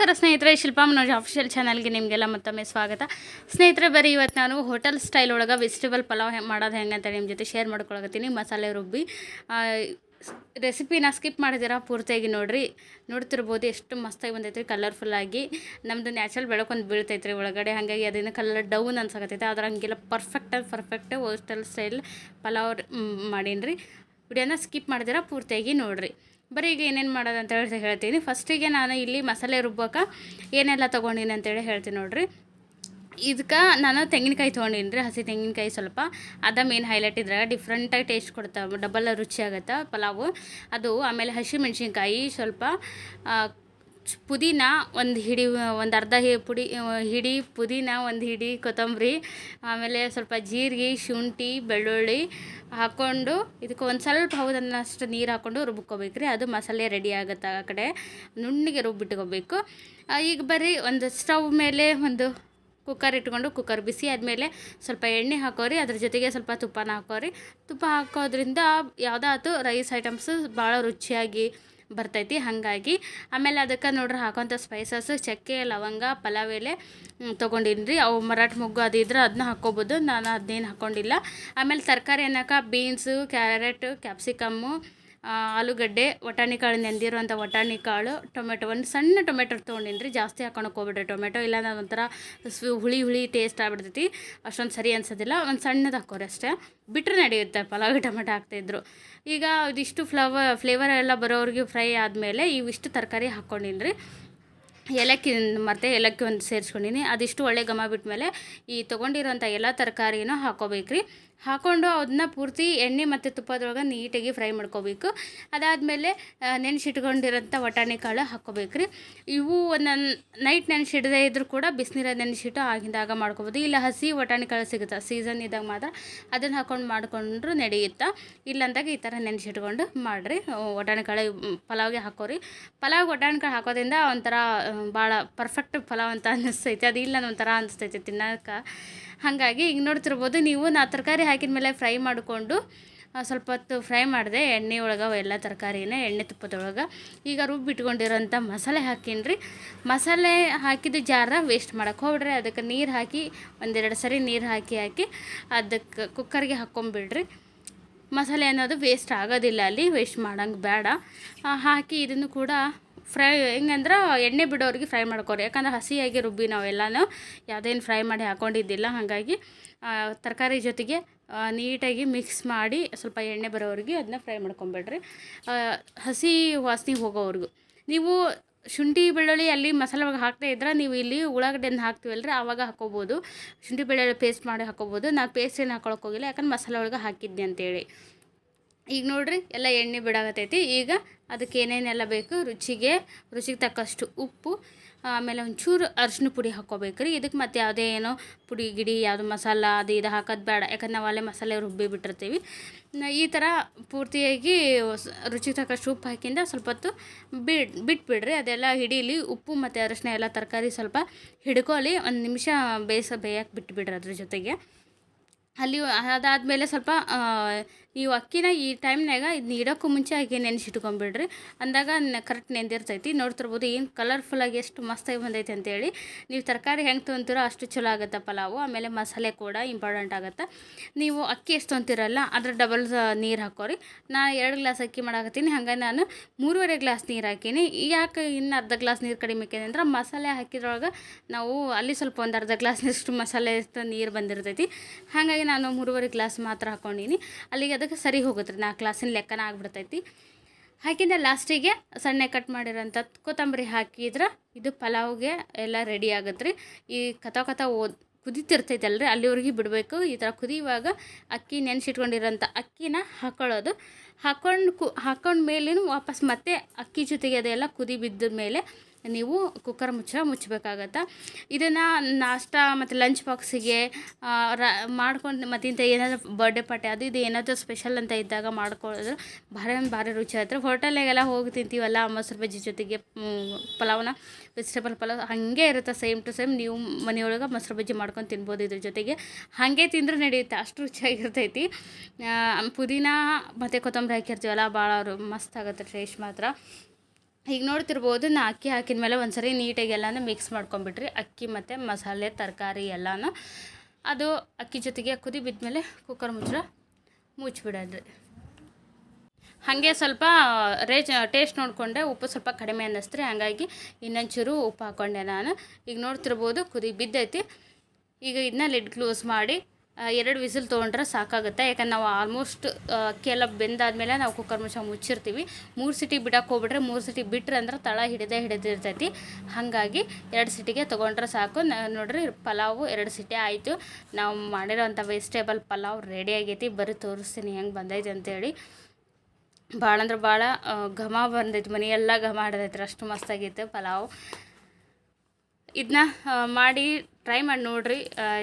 ನಮಸ್ಕಾರ ಸ್ನೇಹಿತರೆ, ಶಿಲ್ಪಾ ಮನೋಜ್ ಅಫಿಷಿಯಲ್ ಚಾನಲ್ಗೆ ನಿಮಗೆಲ್ಲ ಮತ್ತೊಮ್ಮೆ ಸ್ವಾಗತ. ಸ್ನೇಹಿತರೆ, ಬರೀ ಇವತ್ತು ನಾನು ಹೋಟೆಲ್ ಸ್ಟೈಲ್ ಒಳಗೆ ವೆಜಿಟೇಬಲ್ ಪಲಾವ್ ಮಾಡೋದು ಹೆಂಗೆ ಅಂತ ನಿಮ್ಮ ಜೊತೆ ಶೇರ್ ಮಾಡ್ಕೊಳಕತ್ತೀನಿ. ಮಸಾಲೆ ರುಬ್ಬಿ. ರೆಸಿಪಿನ ಸ್ಕಿಪ್ ಮಾಡಿದಿರಾ ಪೂರ್ತಿಯಾಗಿ ನೋಡಿರಿ. ನೋಡ್ತಿರ್ಬೋದು, ಎಷ್ಟು ಮಸ್ತಾಗಿ ಬಂದೈತ್ರಿ ಕಲರ್ಫುಲ್ಲಾಗಿ ನಮ್ಮದು ನ್ಯಾಚುರಲ್ ಬೆಳಕೊಂದು ಬೀಳ್ತೈತ್ರಿ ಒಳಗಡೆ. ಹಾಗಾಗಿ ಅದನ್ನು ಕಲರ್ ಡೌನ್ ಅನ್ಸಕತ್ತೈತೆ. ಆದ್ರೆ ಹಂಗೆಲ್ಲ ಪರ್ಫೆಕ್ಟ್ ಆಗಿ ಪರ್ಫೆಕ್ಟ್ ಹೋಟೆಲ್ ಸ್ಟೈಲ್ ಪಲಾವ್ ಮಾಡೀನಿ ರೀ ವಿಡಿಯೋನ ಸ್ಕಿಪ್ ಮಾಡಿದಿರಾ ಪೂರ್ತಿಯಾಗಿ ನೋಡ್ರಿ. ಬರೀ ಈಗ ಏನೇನು ಮಾಡೋದು ಅಂತ ಹೇಳಿ ಹೇಳ್ತೀನಿ. ಫಸ್ಟಿಗೆ ನಾನು ಇಲ್ಲಿ ಮಸಾಲೆ ರುಬ್ಬಕ್ಕೆ ಏನೆಲ್ಲ ತೊಗೊಂಡಿನಿ ಅಂತೇಳಿ ಹೇಳ್ತೀನಿ ನೋಡಿರಿ. ಇದಕ್ಕೆ ನಾನು ತೆಂಗಿನಕಾಯಿ ತೊಗೊಂಡಿನಿ ರೀ ಹಸಿ ತೆಂಗಿನಕಾಯಿ ಸ್ವಲ್ಪ. ಅದ ಮೇನ್ ಹೈಲೈಟ್ ಇದ್ರಾಗ ಡಿಫ್ರೆಂಟಾಗಿ ಟೇಸ್ಟ್ ಕೊಡ್ತಾವೆ. ಡಬಲ್ ರುಚಿ ಆಗುತ್ತೆ ಪಲಾವು. ಅದು ಆಮೇಲೆ ಹಸಿ ಮೆಣಸಿನ್ಕಾಯಿ ಸ್ವಲ್ಪ ಪುದೀನ ಒಂದು ಹಿಡಿ, ಒಂದು ಅರ್ಧ ಹಿ, ಪುಡಿ ಹಿಡಿ, ಪುದೀನ ಒಂದು ಹಿಡಿ ಕೊತ್ತಂಬರಿ, ಆಮೇಲೆ ಸ್ವಲ್ಪ ಜೀರಿಗೆ, ಶುಂಠಿ, ಬೆಳ್ಳುಳ್ಳಿ ಹಾಕ್ಕೊಂಡು ಇದಕ್ಕೆ ಒಂದು ಸ್ವಲ್ಪ ಹೌದನ್ನಷ್ಟು ನೀರು ಹಾಕ್ಕೊಂಡು ರುಬ್ಕೋಬೇಕು ರೀ ಅದು ಮಸಾಲೆ ರೆಡಿ ಆಗುತ್ತೆ ಆ ಕಡೆ. ನುಣ್ಣಗೆ ರುಬ್ಬಿಟ್ಕೋಬೇಕು. ಈಗ ಬರ್ರಿ ಒಂದು ಸ್ಟವ್ ಮೇಲೆ ಒಂದು ಕುಕ್ಕರ್ ಇಟ್ಕೊಂಡು ಕುಕ್ಕರ್ ಬಿಸಿ ಆದಮೇಲೆ ಸ್ವಲ್ಪ ಎಣ್ಣೆ ಹಾಕೋರಿ. ಅದ್ರ ಜೊತೆಗೆ ಸ್ವಲ್ಪ ತುಪ್ಪನ ಹಾಕೋರಿ. ತುಪ್ಪ ಹಾಕೋದ್ರಿಂದ ಯಾವುದಾದ್ರು ರೈಸ್ ಐಟಮ್ಸು ಭಾಳ ರುಚಿಯಾಗಿ ಬರ್ತೈತಿ. ಹಾಗಾಗಿ ಆಮೇಲೆ ಅದಕ್ಕೆ ನೋಡ್ರಿ ಹಾಕೋಂಥ ಸ್ಪೈಸಸ್ ಚಕ್ಕೆ, ಲವಂಗ ಪಲಾವ್ ಎಲೆ ತೊಗೊಂಡಿನಿ ರೀ ಅವು ಮರಾಠ ಮೊಗ್ಗು ಅದು ಇದ್ರೆ ಅದನ್ನ ಹಾಕ್ಕೋಬೋದು. ನಾನು ಅದನ್ನೇನು ಹಾಕ್ಕೊಂಡಿಲ್ಲ ಆಮೇಲೆ ತರಕಾರಿ ಏನಕ್ಕ ಬೀನ್ಸು ಕ್ಯಾರೆಟ್ ಕ್ಯಾಪ್ಸಿಕಮ್ಮು ಆಲೂಗಡ್ಡೆ, ವಟಾಣಿ ಕಾಳು ನೆಂದಿರುವಂಥ ವಟಾಣಿ ಕಾಳು, ಟೊಮೆಟೊ, ಒಂದು ಸಣ್ಣ ಟೊಮೆಟೊ ತೊಗೊಂಡಿನಿ ಜಾಸ್ತಿ ಹಾಕೊಳಕ್ಕೆ ಹೋಗ್ಬಿಡ್ರಿ ಟೊಮೆಟೊ ಇಲ್ಲ ಒಂಥರ ಸ್ವಿ ಹುಳಿ ಹುಳಿ ಟೇಸ್ಟ್ ಆಗ್ಬಿಡ್ತೈತಿ. ಅಷ್ಟೊಂದು ಸರಿ ಅನ್ಸೋದಿಲ್ಲ, ಒಂದು ಸಣ್ಣದು ಹಾಕೋರಿ ಅಷ್ಟೇ. ಬಿಟ್ಟರೆ ನಡೆಯುತ್ತೆ, ಪಲಾವ್, ಟೊಮೆಟೊ ಹಾಕ್ತಾಯಿದ್ರು ಈಗ ಇದಿಷ್ಟು ಫ್ಲವರ್ ಫ್ಲೇವರ್ ಎಲ್ಲ ಬರೋರಿಗೆ ಫ್ರೈ ಆದಮೇಲೆ ಇವಿಷ್ಟು ತರಕಾರಿ ಹಾಕ್ಕೊಂಡಿನಿ ರೀ ಏಲಕ್ಕಿ ಮತ್ತು ಏಲಕ್ಕಿ ಒಂದು ಸೇರಿಸ್ಕೊಂಡಿನಿ. ಅದಿಷ್ಟು ಒಳ್ಳೆ ಘಮ ಬಿಟ್ಮೇಲೆ ಈ ತೊಗೊಂಡಿರೋಂಥ ಎಲ್ಲ ತರಕಾರಿನೂ ಹಾಕೋಬೇಕು ರೀ ಹಾಕ್ಕೊಂಡು ಅದನ್ನ ಪೂರ್ತಿ ಎಣ್ಣೆ ಮತ್ತು ತುಪ್ಪದೊಳಗೆ ನೀಟಾಗಿ ಫ್ರೈ ಮಾಡ್ಕೋಬೇಕು. ಅದಾದಮೇಲೆ ನೆನೆಸಿಟ್ಕೊಂಡಿರೋಂಥ ವಟಾಣಿ ಕಾಳು ಹಾಕ್ಕೋಬೇಕು ರೀ ಇವು ಒಂದೊಂದು ನೈಟ್ ನೆನೆಸಿಡದೇ ಇದ್ರೂ ಕೂಡ ಬಿಸಿನೀರ ನೆನೆಸಿಟ್ಟು ಆಗಿಂದಾಗ ಮಾಡ್ಕೋಬೋದು. ಇಲ್ಲ ಹಸಿ ವಟಾಣಿ ಕಾಳು ಸಿಗುತ್ತೆ, ಸೀಸನ್ ಇದ್ದಾಗ ಮಾತ್ರ ಅದನ್ನು ಹಾಕೊಂಡು ಮಾಡ್ಕೊಂಡ್ರು ನಡೆಯುತ್ತೆ. ಇಲ್ಲಂದಾಗ ಈ ಥರ ನೆನೆಸಿಟ್ಕೊಂಡು ಮಾಡಿರಿ. ವಟಾಣಿ ಕಾಳು ಪಲಾವ್ಗೆ ಹಾಕೋರಿ. ಪಲಾವ್, ವಟಾಣಿ ಕಾಳು ಹಾಕೋದ್ರಿಂದ ಒಂಥರ ಭಾಳ ಪರ್ಫೆಕ್ಟ್ ಪಲಾವ್ ಅಂತ ಅನ್ನಿಸ್ತೈತಿ ಅದು ಇಲ್ಲ ಒಂಥರ ಅನಿಸ್ತೈತಿ ತಿನ್ನೋಕೆ ಹಾಗಾಗಿ ಈಗ ನೋಡ್ತಿರ್ಬೋದು ನೀವು ನಾ ತರಕಾರಿ ಹಾಕಿದ ಮೇಲೆ ಫ್ರೈ ಮಾಡಿಕೊಂಡು ಸ್ವಲ್ಪ ಹೊತ್ತು ಫ್ರೈ ಮಾಡಿದೆ, ಎಣ್ಣೆ ಒಳಗೆ ಎಲ್ಲ ತರಕಾರಿನ, ಎಣ್ಣೆ ತುಪ್ಪದೊಳಗೆ. ಈಗ ರುಬ್ಬಿಟ್ಕೊಂಡಿರೋಂಥ ಮಸಾಲೆ ಹಾಕೀನಿ ಮಸಾಲೆ ಹಾಕಿದ ಜಾರ ವೇಸ್ಟ್ ಮಾಡೋಕ್ಕೆ ಹೋಗ್ಬಿಡ್ರಿ. ಅದಕ್ಕೆ ನೀರು ಹಾಕಿ, ಒಂದೆರಡು ಸರಿ ನೀರು ಹಾಕಿ ಹಾಕಿ, ಅದಕ್ಕೆ ಕುಕ್ಕರ್ಗೆ ಹಾಕ್ಕೊಂಬಿಡ್ರಿ ಮಸಾಲೆ ಅನ್ನೋದು ವೇಸ್ಟ್ ಆಗೋದಿಲ್ಲ ಅಲ್ಲಿ ವೇಸ್ಟ್ ಮಾಡೋಂಗೆ ಬೇಡ. ಹಾಕಿ ಇದನ್ನು ಕೂಡ ಫ್ರೈ ಹೆಂಗಂದ್ರೆ ಎಣ್ಣೆ ಬಿಡೋರಿಗೆ ಫ್ರೈ ಮಾಡ್ಕೊರಿ. ಯಾಕಂದ್ರೆ ಹಸಿಯಾಗಿ ರುಬ್ಬಿ ನಾವೆಲ್ಲನೂ ಯಾವುದೇನು ಫ್ರೈ ಮಾಡಿ ಹಾಕೊಂಡಿದ್ದಿಲ್ಲ, ಹಾಗಾಗಿ ತರಕಾರಿ ಜೊತೆಗೆ ನೀಟಾಗಿ ಮಿಕ್ಸ್ ಮಾಡಿ ಸ್ವಲ್ಪ ಎಣ್ಣೆ ಬರೋವರೆಗೆ ಅದನ್ನ ಫ್ರೈ ಮಾಡ್ಕೊಂಬಿಡ್ರಿ. ಹಸಿ ವಾಸನೆ ಹೋಗೋವರೆಗೂ. ನೀವು ಶುಂಠಿ ಬೆಳ್ಳುಳ್ಳಿ ಅಲ್ಲಿ ಮಸಾಲೆ ಒಳಗೆ ಹಾಕ್ತಾ ಇದ್ರೆ ನೀವು ಇಲ್ಲಿ ಉಳ್ಳಾಗಡ್ಡೆಯನ್ನು ಹಾಕ್ತೀವಲ್ಲ ರೀ ಆವಾಗ ಹಾಕೋಬೋದು ಶುಂಠಿ ಬೆಳ್ಳುಳ್ಳಿ ಪೇಸ್ಟ್ ಮಾಡಿ ಹಾಕೋಬೋದು ನಾನು ಪೇಸ್ಟ್ ಏನು ಹಾಕೊಳಕ್ಕೆ ಹೋಗಿಲ್ಲ, ಯಾಕಂದ್ರೆ ಮಸಾಲೆ ಒಳಗೆ ಹಾಕಿದ್ದೆ ಅಂತೇಳಿ. ಈಗ ನೋಡಿರಿ ಎಲ್ಲ ಎಣ್ಣೆ ಬಿಡಾಕತ್ತೈತಿ ಈಗ ಅದಕ್ಕೆ ಏನೇನೆಲ್ಲ ಬೇಕು ರುಚಿಗೆ ರುಚಿಗೆ ತಕ್ಕಷ್ಟು ಉಪ್ಪು, ಆಮೇಲೆ ಒಂಚೂರು ಅರಿಶಿನ ಪುಡಿ ಹಾಕ್ಕೋಬೇಕು ಇದಕ್ಕೆ ಮತ್ತೆ ಯಾವುದೇ ಏನೋ ಪುಡಿ ಗಿಡಿ, ಯಾವುದು ಮಸಾಲ ಅದು ಇದು ಹಾಕೋದು ಬೇಡ. ಯಾಕಂದ್ರೆ ನಾವು ಮಸಾಲೆ ರುಬ್ಬಿ ಬಿಟ್ಟಿರ್ತೀವಿ. ಈ ಥರ ಪೂರ್ತಿಯಾಗಿ ರುಚಿಗೆ ತಕ್ಕಷ್ಟು ಉಪ್ಪು ಹಾಕಿಂದ ಸ್ವಲ್ಪ ಹೊತ್ತು ಬಿಡ್ ಬಿಟ್ಬಿಡ್ರಿ. ಅದೆಲ್ಲ ಹಿಡೀಲಿ, ಉಪ್ಪು ಮತ್ತು ಅರಿಶಿನ ಎಲ್ಲ ತರಕಾರಿ ಸ್ವಲ್ಪ ಹಿಡ್ಕೊಳ್ಳಿ. ಒಂದು ನಿಮಿಷ ಬೇಯಿಸ ಬೇಯಕ್ಕೆ ಬಿಟ್ಬಿಡ್ರಿ ಅದ್ರ ಜೊತೆಗೆ. ಅಲ್ಲಿ ಅದಾದಮೇಲೆ ಸ್ವಲ್ಪ ನೀವು ಅಕ್ಕಿನ ಈ ಟೈಮ್ನಾಗ ಇದನ್ನ ಇಡೋಕ್ಕೂ ಮುಂಚೆ ಅಕ್ಕಿ ನೆನೆಸಿಟ್ಕೊಂಬಿಡ್ರಿ. ಅಂದಾಗ ಕರೆಕ್ಟ್ ನೆಂದಿರ್ತೈತಿ ನೋಡ್ತಿರ್ಬೋದು ಏನು ಕಲರ್ಫುಲ್ಲಾಗಿ ಎಷ್ಟು ಮಸ್ತಾಗಿ ಬಂದೈತೆ ಅಂತೇಳಿ. ನೀವು ತರಕಾರಿ ಹೆಂಗೆ ತೊಗೊಂತೀರೋ ಅಷ್ಟು ಚಲೋ ಆಗುತ್ತೆ ಪಲಾವು ಆಮೇಲೆ ಮಸಾಲೆ ಕೂಡ ಇಂಪಾರ್ಟೆಂಟ್ ಆಗುತ್ತೆ. ನೀವು ಅಕ್ಕಿ ಎಷ್ಟು ತೊಗೊಂತೀರಲ್ಲ ಅದ್ರ ಡಬಲ್ ನೀರು ಹಾಕೋರಿ. ನಾ ಎರಡು ಗ್ಲಾಸ್ ಅಕ್ಕಿ ಮಾಡಾಕತ್ತೀನಿ. ಹಂಗೆ ನಾನು ಮೂರುವರೆ ಗ್ಲಾಸ್ ನೀರು ಹಾಕೀನಿ. ಯಾಕೆ ಇನ್ನು ಅರ್ಧ ಗ್ಲಾಸ್ ನೀರು ಕಡಿಮೆ ಅಂದ್ರೆ ಮಸಾಲೆ ಹಾಕಿದ್ರೊಳಗೆ ನಾವು ಅಲ್ಲಿ ಸ್ವಲ್ಪ ಒಂದು ಅರ್ಧ ಗ್ಲಾಸ್ನಷ್ಟು ಮಸಾಲೆ ನೀರು ಬಂದಿರ್ತೈತಿ. ಹಾಗಾಗಿ ನಾನು ಮೂರುವರೆ ಗ್ಲಾಸ್ ಮಾತ್ರ ಹಾಕ್ಕೊಂಡಿನಿ ಅಲ್ಲಿಗೆ ಅದಕ್ಕೆ ಸರಿ ಹೋಗುತ್ತೆ ರೀ, ನಾಲ್ಕು ಕ್ಲಾಸಿನ ಲೆಕ್ಕನ ಆಗಿಬಿಡ್ತೈತಿ. ಹಾಕಿದ ಲಾಸ್ಟಿಗೆ ಸಣ್ಣ ಕಟ್ ಮಾಡಿರೋಂಥ ಕೊತ್ತಂಬರಿ ಹಾಕಿದ್ರೆ ಇದು ಪಲಾವ್ಗೆ ಎಲ್ಲ ರೆಡಿ ಆಗುತ್ತೆ ರೀ. ಈ ಕಥ ಕಥಾ ಓದ್ ಕುದಿತಿರ್ತೈತಲ್ರಿ, ಅಲ್ಲಿವರೆಗೆ ಬಿಡಬೇಕು. ಈ ಥರ ಕುದಿಯುವಾಗ ಅಕ್ಕಿ ನೆನೆಸಿಟ್ಕೊಂಡಿರೋಂಥ ಅಕ್ಕಿನ ಹಾಕೊಳ್ಳೋದು. ಹಾಕೊಂಡು ಕು ಮೇಲೇನು ವಾಪಸ್ ಮತ್ತೆ ಅಕ್ಕಿ ಜೊತೆಗೆ ಅದೆಲ್ಲ ಕುದಿ ಬಿದ್ದ ಮೇಲೆ ನೀವು ಕುಕ್ಕರ್ ಮುಚ್ಚ, ಮುಚ್ಚಬೇಕಾಗತ್ತೆ. ಇದನ್ನು ನಾಷ್ಟಾ ಮತ್ತು ಲಂಚ್ ಬಾಕ್ಸಿಗೆ ರ, ಮಾಡ್ಕೊಂಡು ಮತ್ತು ಇಂಥ ಏನಾದರೂ ಬರ್ಡೇ ಪಾರ್ಟಿ ಅದು ಇದು ಏನಾದರೂ ಸ್ಪೆಷಲ್ ಅಂತ ಇದ್ದಾಗ ಮಾಡ್ಕೊಳ್ಳೋದು ಭಾರಿ ಭಾರಿ ರುಚಿ ಆಯ್ತು ಹೋಟೆಲಿಗೆಲ್ಲ ಹೋಗಿ ತಿಂತೀವಲ್ಲ ಮೊಸರು ಬಜ್ಜಿ ಜೊತೆಗೆ ಪಲಾವ್ನ ವೆಜಿಟೇಬಲ್ ಪಲಾವ್ ಹಾಗೆ ಇರುತ್ತೆ ಸೇಮ್ ಟು ಸೇಮ್ ನೀವು ಮನೆಯೊಳಗೆ ಮೊಸರು ಬಜ್ಜಿ ಮಾಡ್ಕೊಂಡು ತಿನ್ಬೋದು ಇದ್ರ ಜೊತೆಗೆ. ಹಾಗೆ ತಿಂದರೂ ನಡೆಯುತ್ತೆ, ಅಷ್ಟು ರುಚಿಯಾಗಿರ್ತೈತಿ ಪುದೀನ ಮತ್ತು ಕೊತ್ತಂಬರಿ ಹಾಕಿರ್ತೀವಲ್ಲ ಭಾಳ ಮಸ್ತ್ ಆಗುತ್ತೆ ಟೇಸ್ಟ್ ಮಾತ್ರ. ಈಗ ನೋಡ್ತಿರ್ಬೋದು, ನಾ ಅಕ್ಕಿ ಹಾಕಿದ ಮೇಲೆ ಒಂದ್ಸರಿ ನೀಟಾಗಿ ಎಲ್ಲನೂ ಮಿಕ್ಸ್ ಮಾಡ್ಕೊಂಬಿಟ್ರಿ ಅಕ್ಕಿ ಮತ್ತು ಮಸಾಲೆ, ತರಕಾರಿ ಎಲ್ಲನೂ ಅದು ಅಕ್ಕಿ ಜೊತೆಗೆ ಕುದಿ ಬಿದ್ಮೇಲೆ ಕುಕ್ಕರ್ ಮುಚ್ಚಳ ಮುಚ್ಚಿಬಿಡೋದ್ರಿ ಹಾಗೆ ಸ್ವಲ್ಪ ರೇಜ್ ಟೇಸ್ಟ್ ನೋಡಿಕೊಂಡೆ, ಉಪ್ಪು ಸ್ವಲ್ಪ ಕಡಿಮೆ ಅನ್ನಿಸ್ತ್ರಿ. ಹಾಗಾಗಿ ಇನ್ನೊಂಚೂರು ಉಪ್ಪು ಹಾಕ್ಕೊಂಡೆ ನಾನು. ಈಗ ನೋಡ್ತಿರ್ಬೋದು, ಕುದಿ ಬಿದ್ದೈತಿ. ಈಗ ಇದನ್ನ ಲಿಡ್ ಕ್ಲೋಸ್ ಮಾಡಿ ಎರಡು ವಿಸಿಲ್ ತೊಗೊಂಡ್ರೆ ಸಾಕಾಗುತ್ತೆ. ಯಾಕಂದ್ರೆ ನಾವು ಆಲ್ಮೋಸ್ಟ್ ಅಕ್ಕಿಯೆಲ್ಲ ಬೆಂದಾದಮೇಲೆ ನಾವು ಕುಕ್ಕರ್ ಮುಚ್ಚ ಮುಚ್ಚಿರ್ತೀವಿ. ಮೂರು ಸಿಟಿ ಬಿಡಕ್ಕೆ ಹೋಗ್ಬಿಟ್ರೆ ಮೂರು ಸಿಟಿ ಬಿಟ್ರೆ ಅಂದ್ರೆ ತಳ ಹಿಡಿದೇ ಹಿಡಿದಿರ್ತೈತಿ. ಹಾಗಾಗಿ ಎರಡು ಸಿಟಿಗೆ ತೊಗೊಂಡ್ರೆ ಸಾಕು. ನೋಡ್ರಿ ಪಲಾವು ಎರಡು ಸಿಟಿ ಆಯಿತು. ನಾವು ಮಾಡಿರೋಂಥ ವೆಜಿಟೇಬಲ್ ಪಲಾವ್ ರೆಡಿ ಆಗೈತಿ. ಬರೀ ತೋರಿಸ್ತೀನಿ ಹೆಂಗೆ ಬಂದೈತಿ ಅಂತೇಳಿ. ಭಾಳ ಅಂದ್ರೆ ಭಾಳ ಘಮ ಬಂದೈತಿ. ಮನೆಯೆಲ್ಲ ಘಮ ಹಿಡ್ದೈತ್ರಿ ಅಷ್ಟು ಮಸ್ತಾಗಿತ್ತು ಪಲಾವ್. ಇದನ್ನ ಮಾಡಿ ಟ್ರೈ ಮಾಡಿ ನೋಡ್ರಿ.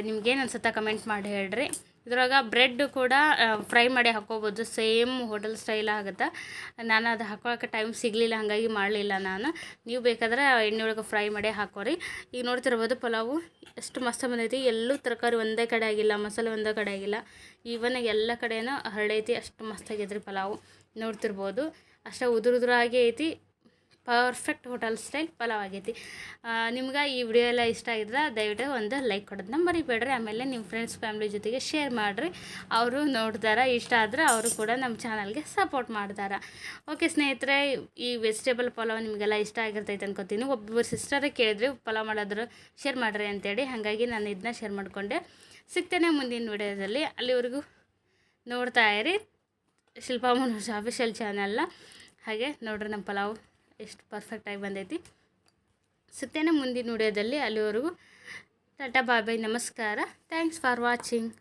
ನಿಮ್ಗೇನು ಅನ್ಸುತ್ತೆ ಕಮೆಂಟ್ ಮಾಡಿ ಹೇಳ್ರಿ. ಇದ್ರೊಳಗೆ ಬ್ರೆಡ್ ಕೂಡ ಫ್ರೈ ಮಾಡಿ ಹಾಕೋಬೋದು ಸೇಮ್ ಹೋಟೆಲ್ ಸ್ಟೈಲ್ ಆಗುತ್ತೆ. ನಾನು ಅದು ಹಾಕೋಕೆ ಟೈಮ್ ಸಿಗಲಿಲ್ಲ, ಹಾಗಾಗಿ ಮಾಡಲಿಲ್ಲ ನಾನು. ನೀವು ಬೇಕಾದ್ರೆ ಎಣ್ಣೆ ಒಳಗೆ ಫ್ರೈ ಮಾಡಿ ಹಾಕೋರಿ. ಈಗ ನೋಡ್ತಿರ್ಬೋದು ಪಲಾವು ಎಷ್ಟು ಮಸ್ತ ಬಂದೈತಿ. ಎಲ್ಲೂ ತರಕಾರಿ ಒಂದೇ ಕಡೆ ಆಗಿಲ್ಲ, ಮಸಾಲೆ ಒಂದೇ ಕಡೆ ಆಗಿಲ್ಲ. ಈವನ್ ಎಲ್ಲ ಕಡೆನೂ ಹರಡೈತಿ, ಅಷ್ಟು ಮಸ್ತಾಗೈತ್ರಿ ಪಲಾವು. ನೋಡ್ತಿರ್ಬೋದು. ಅಷ್ಟೇ ಉದುರು ಉದುರಾಗಿ ಐತಿ. ಪರ್ಫೆಕ್ಟ್ ಹೋಟೆಲ್ ಸ್ಟೈಲ್ ಪಲಾವ್ ಆಗೈತಿ. ನಿಮ್ಗೆ ಈ ವಿಡಿಯೋ ಎಲ್ಲ ಇಷ್ಟ ಆಗಿದ್ರೆ ದಯವಿಟ್ಟು ಒಂದು ಲೈಕ್ ಕೊಡೋದನ್ನ ಮರಿಬೇಡ್ರಿ. ಆಮೇಲೆ ನಿಮ್ಮ ಫ್ರೆಂಡ್ಸ್ ಫ್ಯಾಮ್ಲಿ ಜೊತೆಗೆ ಶೇರ್ ಮಾಡಿರಿ. ಅವರು ನೋಡ್ತಾರೆ ಇಷ್ಟ ಆದರೆ ಅವರು ಕೂಡ ನಮ್ಮ ಚಾನಲ್ಗೆ ಸಪೋರ್ಟ್ ಮಾಡ್ತಾರೆ ಓಕೆ ಸ್ನೇಹಿತರೆ, ಈ ವೆಜಿಟೇಬಲ್ ಪಲಾವ್ ನಿಮಗೆಲ್ಲ ಇಷ್ಟ ಆಗಿರ್ತೈತೆ ಅನ್ಕೋತೀನಿ. ಒಬ್ಬೊಬ್ಬರು ಸಿಸ್ಟರೇ ಕೇಳಿದ್ರಿ ಪಲಾವ್ ಮಾಡೋದ್ರು ಶೇರ್ ಮಾಡಿರಿ ಅಂತೇಳಿ. ಹಾಗಾಗಿ ನಾನು ಇದನ್ನ ಶೇರ್ ಮಾಡಿಕೊಂಡೆ. ಸಿಗ್ತೇನೆ ಮುಂದಿನ ವಿಡಿಯೋದಲ್ಲಿ. ಅಲ್ಲಿವರೆಗೂ ನೋಡ್ತಾ ಇರಿ. ಶಿಲ್ಪಾ ಮನೋಜ್ ಅಫಿಷಿಯಲ್ ಚಾನಲ್ನ ಹಾಗೆ ನೋಡ್ರಿ ನಮ್ಮ ಪಲಾವ್. ಎಷ್ಟು ಪರ್ಫೆಕ್ಟಾಗಿ ಬಂದೈತಿ. ಸಿಗ್ತೇನೆ ಮುಂದಿನ ವಿಡಿಯೋದಲ್ಲಿ ಅಲ್ಲಿವರೆಗೂ. ಟಾಟಾ ಬಾಯ್ ಬಾಯ್ ನಮಸ್ಕಾರ. Thanks for watching.